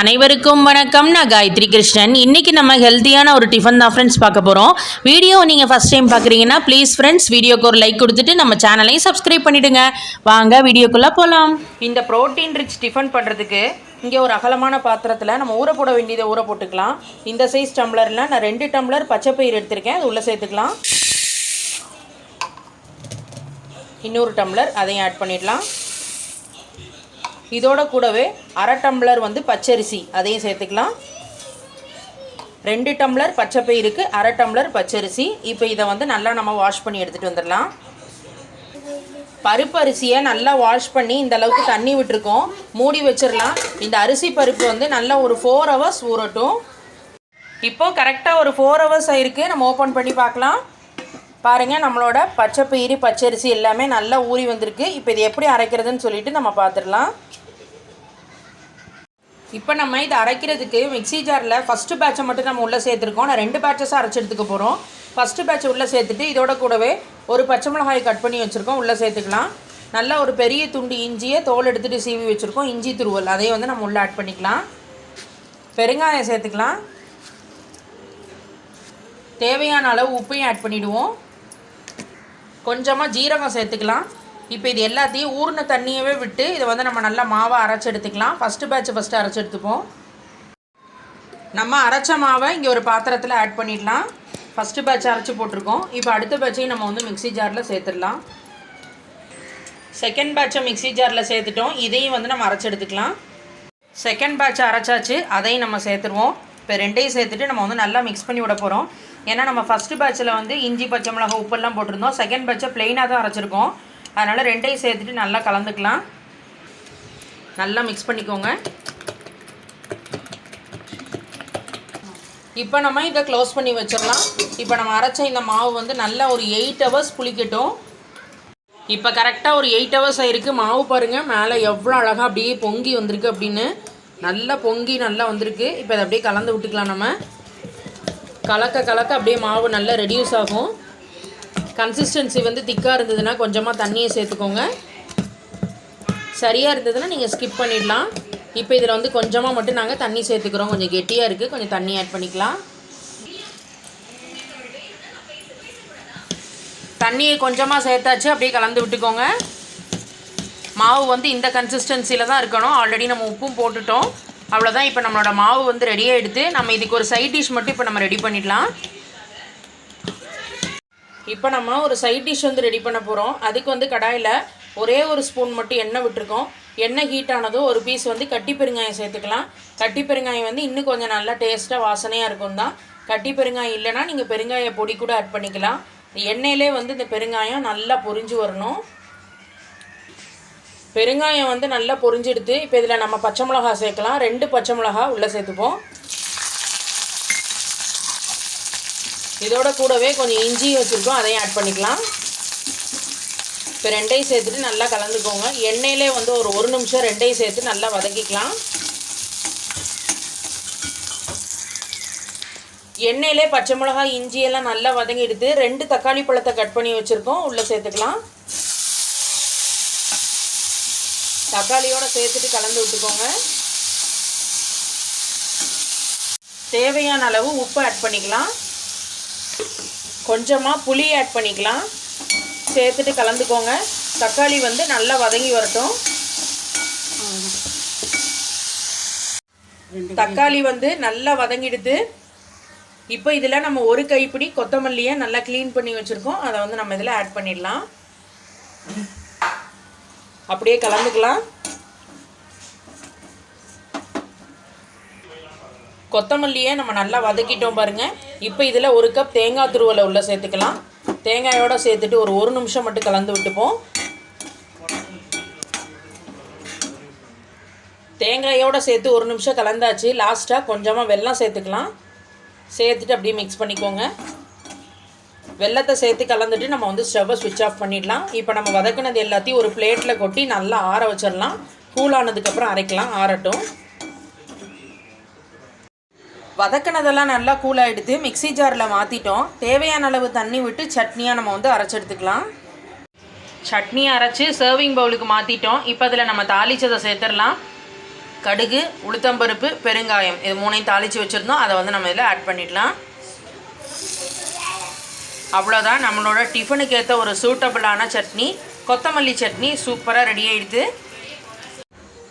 அனைவருக்கும் வணக்கம். நான் காயத்ரி கிருஷ்ணன். இன்றைக்கி நம்ம ஹெல்த்தியான ஒரு டிஃபன் தான் ஃப்ரெண்ட்ஸ் பார்க்க போகிறோம் வீடியோ நீங்கள் ஃபஸ்ட் டைம் பார்க்குறீங்கன்னா ப்ளீஸ் ஃப்ரெண்ட்ஸ் வீடியோக்கு ஒரு லைக் கொடுத்துட்டு நம்ம சேனலையும் சப்ஸ்கிரைப் பண்ணிவிடுங்க வாங்க வீடியோக்குள்ளே போகலாம் இந்த ப்ரோட்டீன் ரிச் டிஃபன் பண்ணுறதுக்கு இங்கே ஒரு அகலமான பாத்திரத்தில் நம்ம ஊற போட வேண்டியதை ஊற போட்டுக்கலாம். இந்த சைஸ் டம்ளரில் நான் ரெண்டு டம்ளர் பச்சைப்பயிர் எடுத்திருக்கேன். அது உள்ளே சேர்த்துக்கலாம். இன்னொரு டம்ளர் அதையும் ஆட் பண்ணிடலாம். இதோட கூடவே அரை டம்ளர் வந்து பச்சரிசி அதையும் சேர்த்துக்கலாம். ரெண்டு டம்ளர் பச்சைப்பயிருக்கு அரை டம்ளர் பச்சரிசி. இப்போ இதை வந்து நல்லா நம்ம வாஷ் பண்ணி எடுத்துகிட்டு வந்துடலாம். பருப்பு அரிசியை நல்லா வாஷ் பண்ணி இந்த அளவுக்கு தண்ணி விட்டுருக்கோம். மூடி வச்சிடலாம். இந்த அரிசி பருப்பு வந்து நல்லா ஒரு ஃபோர் ஹவர்ஸ் ஊறட்டும். இப்போது கரெக்டாக ஒரு ஃபோர் ஹவர்ஸ் ஆயிருக்கு. நம்ம ஓப்பன் பண்ணி பார்க்கலாம். பாருங்கள் நம்மளோட பச்சைப்பயிறு பச்சரிசி எல்லாமே நல்லா ஊறி வந்திருக்கு. இப்போ இது எப்படி அரைக்கிறதுன்னு சொல்லிட்டு நம்ம பார்த்துடலாம். இப்போ நம்ம இதை அரைக்கிறதுக்கு மிக்ஸி ஜாரில் ஃபஸ்ட்டு பேட்சை மட்டும் நம்ம உள்ளே சேர்த்துருக்கோம். நான் ரெண்டு பேட்சஸாக அரைச்சி எடுத்துக்க போகிறோம் ஃபஸ்ட்டு பேட்சை உள்ளே சேர்த்துட்டு இதோட கூடவே ஒரு பச்சை மிளகாய் கட் பண்ணி வச்சுருக்கோம். உள்ளே சேர்த்துக்கலாம். நல்லா ஒரு பெரிய துண்டு இஞ்சியை தோல் எடுத்துகிட்டு சீவி வச்சுருக்கோம். இஞ்சி துருவல். அதையும் வந்து நம்ம உள்ளே ஆட் பண்ணிக்கலாம். பெருங்காயம் சேர்த்துக்கலாம். தேவையான அளவு உப்பையும் ஆட் பண்ணிவிடுவோம் கொஞ்சமாக ஜீரகம் சேர்த்துக்கலாம். இப்போ இது எல்லாத்தையும் ஊறின தண்ணியவே விட்டு இதை வந்து நம்ம நல்லா மாவை அரைச்சி எடுத்துக்கலாம். ஃபஸ்ட்டு பேட்ச் ஃபஸ்ட்டு அரைச்சி எடுத்துப்போம். நம்ம அரைச்ச மாவை இங்கே ஒரு பாத்திரத்தில் ஆட் பண்ணிடலாம். ஃபஸ்ட்டு பேட்ச் அரைச்சி போட்டிருக்கோம். இப்போ அடுத்த பேட்சையும் நம்ம வந்து மிக்ஸி ஜாரில் சேர்த்துடலாம். செகண்ட் பேட்சை மிக்ஸி ஜாரில் சேர்த்துட்டோம். இதையும் வந்து நம்ம அரைச்சி எடுத்துக்கலாம். செகண்ட் பேட்சை அரைச்சாச்சு. அதையும் நம்ம சேர்த்துருவோம். இப்போ ரெண்டையும் சேர்த்துட்டு நம்ம வந்து நல்லா மிக்ஸ் பண்ணி விட போகிறோம் ஏன்னா நம்ம ஃபஸ்ட்டு பேட்சில் வந்து இஞ்சி பச்சை மிளகா உப்பெல்லாம் போட்டிருந்தோம். செகண்ட் பேட்சை ப்ளெயினாக தான் அரைச்சிருக்கோம். அதனால் ரெண்டையும் சேர்த்துட்டு நல்லா கலந்துக்கலாம். நல்லா மிக்ஸ் பண்ணிக்கோங்க. இப்போ நம்ம இதை க்ளோஸ் பண்ணி வச்சிடலாம். இப்போ நம்ம அரைச்ச இந்த மாவு வந்து நல்லா ஒரு எயிட் ஹவர்ஸ் புளிக்கட்டும். இப்போ கரெக்டாக ஒரு எயிட் ஹவர்ஸ் ஆயிருக்கு. மாவு பாருங்கள் மேலே எவ்வளோ அழகாக அப்படியே பொங்கி வந்திருக்கு அப்படின்னு. நல்லா பொங்கி நல்லா வந்திருக்கு. இப்போ இதை அப்படியே கலந்து விட்டுக்கலாம் நம்ம. கலக்க கலக்க அப்படியே மாவு நல்லா ரெடியூஸ் ஆகும். கன்சிஸ்டன்சி வந்து திக்காக இருந்ததுன்னா கொஞ்சமாக தண்ணியை சேர்த்துக்கோங்க. சரியாக இருந்ததுன்னா நீங்கள் ஸ்கிப் பண்ணிடலாம். இப்போ இதில் வந்து கொஞ்சமாக மட்டும் நாங்கள் தண்ணி சேர்த்துக்கிறோம். கொஞ்சம் கெட்டியாக இருக்குது கொஞ்சம் தண்ணி ஆட் பண்ணிக்கலாம். தண்ணியை கொஞ்சமாக சேர்த்தாச்சு. அப்படியே கலந்து விட்டுக்கோங்க. மாவு வந்து இந்த கன்சிஸ்டன்சியில் தான் இருக்கணும். ஆல்ரெடி நம்ம உப்பும் போட்டுட்டோம். அவ்வளோதான் இப்போ நம்மளோட மாவு வந்து ரெடியாக எடுத்து நம்ம இதுக்கு ஒரு சைட் டிஷ் மட்டும் இப்போ நம்ம ரெடி பண்ணிடலாம். இப்போ நம்ம ஒரு சைட் டிஷ் வந்து ரெடி பண்ண போகிறோம் அதுக்கு வந்து கடாயில் ஒரே ஒரு ஸ்பூன் மட்டும் எண்ணெய் விட்டுருக்கோம். எண்ணெய் ஹீட் ஆனதும் ஒரு பீஸ் வந்து கட்டி பெருங்காயம் சேர்த்துக்கலாம். கட்டி பெருங்காயம் வந்து இன்னும் கொஞ்சம் நல்லா டேஸ்ட்டாக வாசனையாக இருக்கும் தான். கட்டி பெருங்காயம் இல்லைன்னா நீங்கள் பெருங்காய பொடி கூட ஆட் பண்ணிக்கலாம். எண்ணெயிலே வந்து இந்த பெருங்காயம் நல்லா பொரிஞ்சு வரணும். பெருங்காயம் வந்து நல்லா பொரிஞ்செடுத்து இப்போ இதில் நம்ம பச்சை மிளகா சேர்க்கலாம். ரெண்டு பச்சை மிளகா உள்ளே சேர்த்துப்போம். இதோட கூடவே கொஞ்சம் இஞ்சி வச்சுருக்கோம் அதையும் ஆட் பண்ணிக்கலாம். இப்போ ரெண்டையும் சேர்த்துட்டு நல்லா கலந்துக்கோங்க. எண்ணெயிலே வந்து ஒரு ஒரு நிமிஷம் ரெண்டையும் சேர்த்து நல்லா வதக்கிக்கலாம். எண்ணெயிலே பச்சை மிளகாய் இஞ்சி எல்லாம் நல்லா வதங்கி எடுத்து ரெண்டு தக்காளி பழத்தை கட் பண்ணி வச்சுருக்கோம். உள்ளே சேர்த்துக்கலாம். தக்காளியோட சேர்த்துட்டு கலந்து விட்டுக்கோங்க. தேவையான அளவு உப்பு ஆட் பண்ணிக்கலாம். கொஞ்சமாக புளி ஆட் பண்ணிக்கலாம். சேர்த்துட்டு கலந்துக்கோங்க. தக்காளி வந்து நல்லா வதங்கி வரட்டும். தக்காளி வந்து நல்லா வதங்கிடுது. இப்போ இதில் நம்ம ஒரு கைப்பிடி கொத்தமல்லியை நல்லா க்ளீன் பண்ணி வச்சுருக்கோம். அதை வந்து நம்ம இதில் ஆட் பண்ணிடலாம். அப்படியே கலந்துக்கலாம். கொத்தமல்லியை நம்ம நல்லா வதக்கிட்டோம் பாருங்கள் இப்போ இதில் ஒரு கப் தேங்காய் துருவலை உள்ளே சேர்த்துக்கலாம். தேங்காயோட சேர்த்துட்டு ஒரு ஒரு நிமிஷம் மட்டும் கலந்து விட்டுப்போம். தேங்காயோடு சேர்த்து ஒரு நிமிஷம் கலந்தாச்சு. லாஸ்ட்டாக கொஞ்சமாக வெல்லம் சேர்த்துக்கலாம். சேர்த்துட்டு அப்படியே மிக்ஸ் பண்ணிக்கோங்க. வெள்ளத்தை சேர்த்து கலந்துட்டு நம்ம வந்து ஸ்டவ்வை சுவிட்ச் ஆஃப் பண்ணிடலாம். இப்போ நம்ம வதக்குனது எல்லாத்தையும் ஒரு பிளேட்டில் கொட்டி நல்லா ஆற வச்சிடலாம். கூல் ஆனதுக்கப்புறம் அரைக்கலாம். ஆறட்டும். வதக்கினதெல்லாம் நல்லா கூல் ஆகிடுது மிக்ஸி ஜாரில் மாற்றிட்டோம் தேவையான அளவு தண்ணி விட்டு சட்னியாக நம்ம வந்து அரைச்சி எடுத்துக்கலாம் சட்னி அரைச்சி சர்விங் பவுலுக்கு மாற்றிட்டோம் இப்போ அதில் நம்ம தாளிச்சதை சேர்த்துடலாம். கடுகு உளுத்தம்பருப்பு பெருங்காயம் இது மூணையும் தாளித்து வச்சுருந்தோம். அதை வந்து நம்ம இதில் ஆட் பண்ணிடலாம். அவ்வளோதான் நம்மளோட டிஃபனுக்கு ஏற்ற ஒரு சூட்டபிளான சட்னி. கொத்தமல்லி சட்னி சூப்பராக ரெடி ஆகிடுது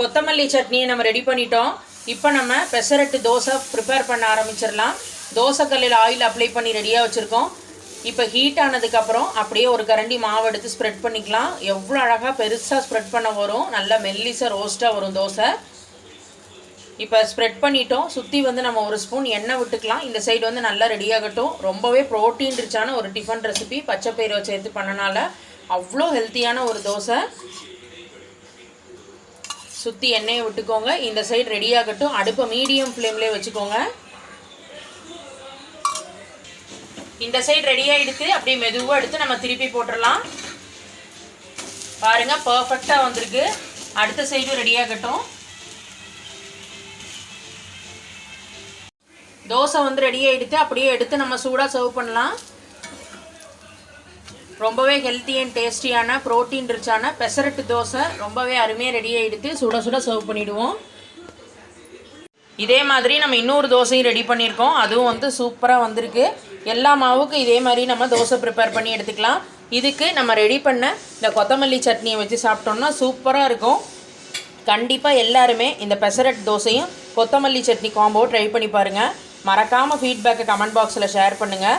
கொத்தமல்லி சட்னியை நம்ம ரெடி பண்ணிட்டோம். இப்போ நம்ம பெசரட்டு தோசை ப்ரிப்பேர் பண்ண ஆரம்பிச்சிடலாம். தோசைக்கல்லில் ஆயில் அப்ளை பண்ணி ரெடியாக வச்சுருக்கோம். இப்போ ஹீட் ஆனதுக்கப்புறம் அப்படியே ஒரு கரண்டி மாவு எடுத்து ஸ்ப்ரெட் பண்ணிக்கலாம். எவ்வளோ அழகாக பெருசாக ஸ்ப்ரெட் பண்ண வரும். நல்லா மெல்லிசாக ரோஸ்ட்டாக வரும் தோசை. இப்போ ஸ்ப்ரெட் பண்ணிட்டோம். சுற்றி வந்து நம்ம ஒரு ஸ்பூன் எண்ணெய் விட்டுக்கலாம். இந்த சைடு வந்து நல்லா ரெடியாகட்டும் ரொம்பவே ப்ரோட்டீன் ரிச்சான ஒரு டிஃபன் ரெசிபி பச்சை பயிரை சேர்த்து பண்ணனால அவ்வளோ ஹெல்த்தியான ஒரு தோசை. சுற்றி எண்ணெயை விட்டுக்கோங்க. இந்த சைடு ரெடி ஆகட்டும். அடுப்பை மீடியம் ஃப்ளேம்லேயே வச்சுக்கோங்க. இந்த சைடு ரெடி ஆகிடுத்து அப்படியே மெதுவாக எடுத்து நம்ம திருப்பி போட்டுடலாம். பாருங்கள் பர்ஃபெக்டாக வந்திருக்கு. அடுத்த சைடும் ரெடி ஆகட்டும். தோசை வந்து ரெடி ஆகிடுத்து அப்படியே எடுத்து நம்ம சூடாக சர்வ் பண்ணலாம். ரொம்பவே ஹெல்த்தி அண்ட் டேஸ்டியான ப்ரோட்டீன் ரிச்சான பெசரட்டு தோசை ரொம்பவே அருமையாக ரெடி ஆகிடுத்து சுட சுட சர்வ் பண்ணிவிடுவோம் இதே மாதிரி நம்ம இன்னொரு தோசையும் ரெடி பண்ணியிருக்கோம். அதுவும் வந்து சூப்பராக வந்திருக்கு. எல்லா மாவுக்கும் இதே மாதிரி நம்ம தோசை ப்ரிப்பேர் பண்ணி எடுத்துக்கலாம். இதுக்கு நம்ம ரெடி பண்ண இந்த கொத்தமல்லி சட்னியை வச்சு சாப்பிட்டோம்னா சூப்பராக இருக்கும். கண்டிப்பாக எல்லாருமே இந்த பெசரட் தோசையும் கொத்தமல்லி சட்னி காம்போ ட்ரை பண்ணி பாருங்கள் மறக்காமல் ஃபீட்பேக்கை கமெண்ட் பாக்ஸில் ஷேர் பண்ணுங்கள்